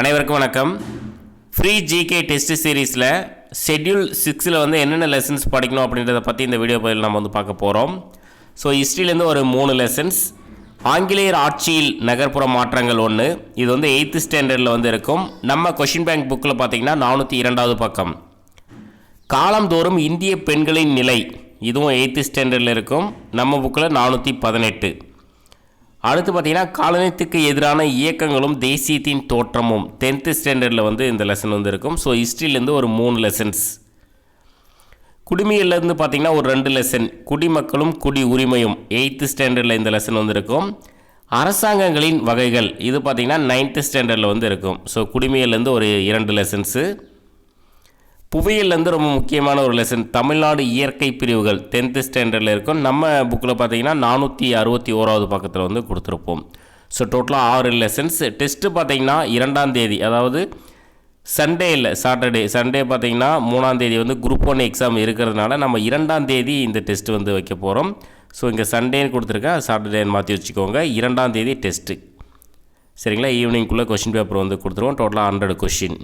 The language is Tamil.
அனைவருக்கும் வணக்கம். ஃப்ரீ ஜிகே டெஸ்ட் சீரீஸில் ஷெட்யூல் சிக்ஸில் வந்து என்னென்ன லெசன்ஸ் படிக்கணும் அப்படின்றத பற்றி இந்த வீடியோ பதில் நம்ம வந்து பார்க்க போகிறோம் ஸோ ஹிஸ்ட்ரியிலேருந்து ஒரு மூணு லெசன்ஸ் ஆங்கிலேயர் ஆட்சியில் நகர்ப்புற மாற்றங்கள் ஒன்று இது வந்து எயித்து ஸ்டாண்டர்டில் வந்து இருக்கும். நம்ம கொஷின் பேங்க் புக்கில் பார்த்தீங்கன்னா நானூற்றி இரண்டாவது பக்கம். காலந்தோறும் இந்திய பெண்களின் நிலை இதுவும் எயித்து ஸ்டாண்டர்டில் இருக்கும். நம்ம புக்கில் நானூற்றி பதினெட்டு. அடுத்து பார்த்தீங்கன்னா காலனித்துக்கு எதிரான இயக்கங்களும் தேசியத்தின் தோற்றமும். டென்த்து ஸ்டாண்டர்டில் வந்து இந்த லெசன் வந்து இருக்கும் ஸோ ஹிஸ்ட்ரியிலேருந்து ஒரு மூணு லெசன்ஸ் குடிமையிலேருந்து பார்த்தீங்கன்னா ஒரு ரெண்டு லெசன் குடிமக்களும் குடி உரிமையும். எயித்து ஸ்டாண்டர்டில் இந்த லெசன் வந்து இருக்கும் அரசாங்கங்களின் வகைகள். இது பார்த்திங்கன்னா நைன்த்து ஸ்டாண்டர்டில் வந்து இருக்கும் ஸோ குடிமையிலேருந்து ஒரு இரண்டு லெசன்ஸு புவியிலேருந்து ரொம்ப முக்கியமான ஒரு லெசன் தமிழ்நாடு இயற்கை பிரிவுகள் டென்த்து ஸ்டாண்டர்டில் இருக்கும். நம்ம புக்கில் பார்த்தீங்கன்னா நானூற்றி அறுபத்தி ஓராவது பக்கத்தில் வந்து கொடுத்துருப்போம். ஸோ டோட்டலாக ஆறு லெசன்ஸ் டெஸ்ட்டு பார்த்தீங்கன்னா இரண்டாம் தேதி அதாவது சண்டே இல்லை சாட்டர்டே சண்டே பார்த்தீங்கன்னா மூணாம் தேதி வந்து குரூப் ஒன் எக்ஸாம் இருக்கிறதுனால நம்ம இரண்டாம் தேதி இந்த டெஸ்ட் வந்து வைக்க போகிறோம் ஸோ இங்கே சண்டேன்னு கொடுத்துருக்கேன் சாட்டர்டேன்னு மாற்றி வச்சுக்கோங்க. இரண்டாம் தேதி டெஸ்ட்டு சரிங்களா? ஈவினிங்குள்ளே கொஷின் பேப்பர் வந்து கொடுத்துருவோம். டோட்டலாக ஹண்ட்ரட் கொஷின்